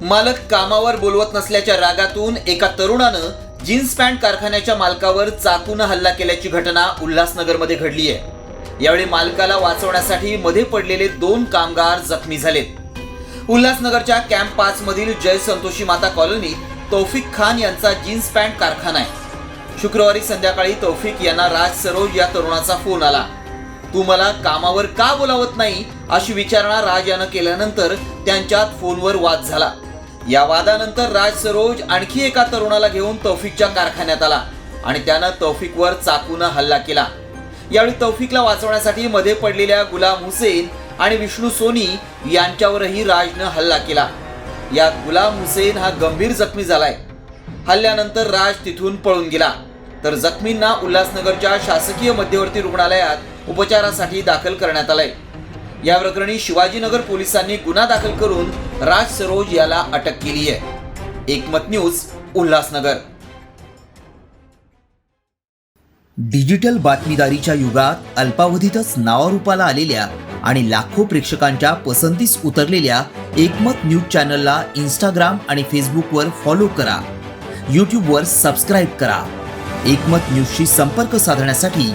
मालक कामावर बोलवत नसल्याच्या रागातून एका तरुणानं जीन्स पॅन्ट कारखान्याच्या मालकावर चाकून हल्ला केल्याची घटना उल्हासनगरमध्ये घडली आहे. यावेळी मालकाला वाचवण्यासाठी मध्ये पडलेले दोन कामगार जखमी झालेत. उल्हासनगरच्या कॅम्प पाच मधील जय संतोषी माता कॉलनी तौफिक खान यांचा जीन्स पॅन्ट कारखाना आहे. शुक्रवारी संध्याकाळी तौफिक यांना राज सरोज या तरुणाचा फोन आला. तू मला कामावर का बोलावत नाही? अशी विचारणा राज यानं केल्यानंतर त्यांच्यात फोनवर वाद झाला. या वादानंतर राज सरोज आणखी एका तरुणाला घेऊन तौफिकच्या कारखान्यात आला आणि त्यानं तौफिकवर चाकूनं हल्ला केला. यावेळी तौफिकला वाचवण्यासाठी मध्ये पडलेल्या गुलाम हुसेन आणि विष्णू सोनी यांच्यावरही राजनं हल्ला केला. यात गुलाम हुसेन हा गंभीर जखमी झालाय. हल्ल्यानंतर राज तिथून पळून गेला. तर जखमींना उल्हासनगरच्या शासकीय मध्यवर्ती रुग्णालयात उपचारासाठी दाखल करण्यात आलंय. या प्रकरणी शिवाजीनगर पोलिसांनी गुन्हा दाखल करून राज सरोज याला अटक केली आहे. एकमत न्यूज उल्हासनगर. डिजिटल बातमीदारीच्या युगात अल्पावधीतच नावारूपाला आलेल्या आणि लाखो प्रेक्षकांच्या पसंतीस उतरलेल्या एकमत न्यूज चॅनलला इंस्टाग्राम आणि फेसबुकवर फॉलो करा. यूट्यूबवर सबस्क्राईब करा. एकमत न्यूजशी संपर्क साधण्यासाठी